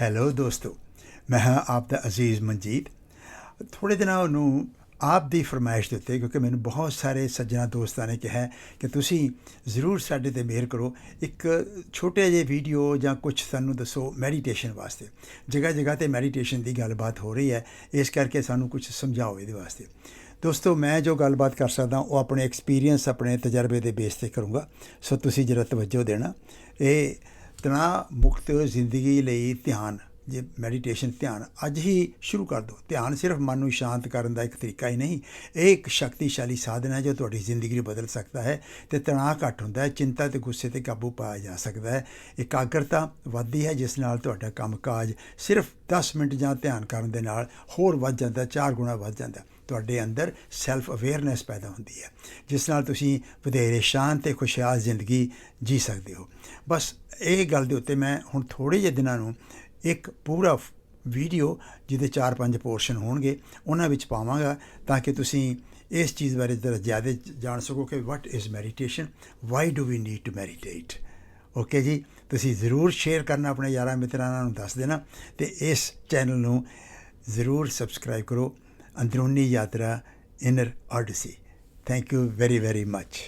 Hello ਦੋਸਤੋ, ਮੈਂ ਹਾਂ ਆਪ ਦਾ ਅਜ਼ੀਜ਼ ਮਨਜੀਤ। ਥੋੜੇ ਦਿਨਾਂ ਨੂੰ ਆਪ ਦੀ ਫਰਮਾਇਸ਼ ਦਿੱਤੇ ਕਿਉਂਕਿ ਮੈਨੂੰ ਬਹੁਤ ਸਾਰੇ ਸੱਜਣਾ ਦੋਸਤਾਂ ਨੇ ਕਿਹਾ ਕਿ ਤੁਸੀਂ ਜ਼ਰੂਰ ਸਾਡੇ ਤੇ ਮਿਹਰ ਕਰੋ, ਇੱਕ ਛੋਟੇ ਜਿਹੇ ਵੀਡੀਓ ਜਾਂ ਕੁਝ ਸਾਨੂੰ ਦੱਸੋ ਮੈਡੀਟੇਸ਼ਨ ਵਾਸਤੇ। ਜਗ੍ਹਾ ਜਗ੍ਹਾ ਤੇ ਮੈਡੀਟੇਸ਼ਨ ਦੀ ਗੱਲਬਾਤ ਹੋ ਰਹੀ ਹੈ, ਇਸ ਕਰਕੇ ਸਾਨੂੰ ਕੁਝ ਸਮਝਾਓ ਇਹਦੇ ਵਾਸਤੇ। ਦੋਸਤੋ, ਮੈਂ ਜੋ ਗੱਲਬਾਤ ਕਰ ਸਕਦਾ, ਉਹ ਆਪਣੇ ਐਕਸਪੀਰੀਅੰਸ ਆਪਣੇ ਤਜਰਬੇ ਦੇ ਬੇਸ ਤੇ ਕਰੂੰਗਾ। ਸੋ ਤੁਸੀਂ ਜਰਾ ਤਵੱਜੋ ਦੇਣਾ। ਇਹ ਤਣਾਅ ਮੁਕਤ ਜ਼ਿੰਦਗੀ ਲਈ ਧਿਆਨ ਜੇ ਮੈਡੀਟੇਸ਼ਨ ਧਿਆਨ ਅੱਜ ਹੀ ਸ਼ੁਰੂ ਕਰ ਦਿਓ। ਧਿਆਨ ਸਿਰਫ ਮਨ ਨੂੰ ਸ਼ਾਂਤ ਕਰਨ ਦਾ ਇੱਕ ਤਰੀਕਾ ਹੀ ਨਹੀਂ, ਇਹ ਇੱਕ ਸ਼ਕਤੀਸ਼ਾਲੀ ਸਾਧਨ ਹੈ ਜੋ ਤੁਹਾਡੀ ਜ਼ਿੰਦਗੀ ਨੂੰ ਬਦਲ ਸਕਦਾ ਹੈ ਤੇ ਤਣਾਅ ਘੱਟ ਹੁੰਦਾ ਹੈ, ਚਿੰਤਾ ਤੇ ਗੁੱਸੇ ਤੇ ਕਾਬੂ ਪਾਇਆ ਜਾ ਸਕਦਾ ਹੈ। ਇਕਾਗਰਤਾ ਵੱਧਦੀ ਹੈ, ਜਿਸ ਨਾਲ ਤੁਹਾਡਾ ਕੰਮਕਾਜ ਸਿਰਫ 10 ਮਿੰਟ ਜਾਂ ਧਿਆਨ ਕਰਨ ਦੇ ਨਾਲ ਹੋਰ ਵੱਧ ਜਾਂਦਾ, ਚਾਰ ਗੁਣਾ ਵੱਧ ਜਾਂਦਾ। ਤੁਹਾਡੇ ਅੰਦਰ ਸੈਲਫ ਅਵੇਅਰਨੈਸ ਪੈਦਾ ਹੁੰਦੀ ਹੈ, ਜਿਸ ਨਾਲ ਤੁਸੀਂ ਵਧੇਰੇ ਸ਼ਾਂਤ ਤੇ ਖੁਸ਼ਹਾਲ ਜ਼ਿੰਦਗੀ ਜੀ ਸਕਦੇ ਹੋ। ਬਸ ਇਹ ਗੱਲ ਦੇ ਉੱਤੇ ਮੈਂ ਹੁਣ ਥੋੜੇ ਜਿਹੇ ਦਿਨਾਂ ਨੂੰ ਇੱਕ ਪੂਰਾ ਵੀਡੀਓ ਜਿਹਦੇ 4-5 ਪੋਰਸ਼ਨ ਹੋਣਗੇ, ਉਹਨਾਂ ਵਿੱਚ ਪਾਵਾਂਗਾ ਤਾਂ ਕਿ ਤੁਸੀਂ ਇਸ ਚੀਜ਼ ਬਾਰੇ ਜ਼ਰਾ ਜ਼ਿਆਦਾ ਜਾਣ ਸਕੋ ਕਿ what is meditation why do we need to meditate okay ਜੀ, ਤੁਸੀਂ ਜ਼ਰੂਰ ਸ਼ੇਅਰ ਕਰਨਾ ਆਪਣੇ ਯਾਰਾਂ ਮਿੱਤਰਾਂ ਨੂੰ, ਦੱਸ ਦੇਣਾ ਤੇ ਇਸ ਚੈਨਲ ਨੂੰ ਜ਼ਰੂਰ ਸਬਸਕ੍ਰਾਈਬ ਕਰੋ। ਅੰਦਰੂਨੀ ਯਾਤਰਾ inner odyssey thank you very very much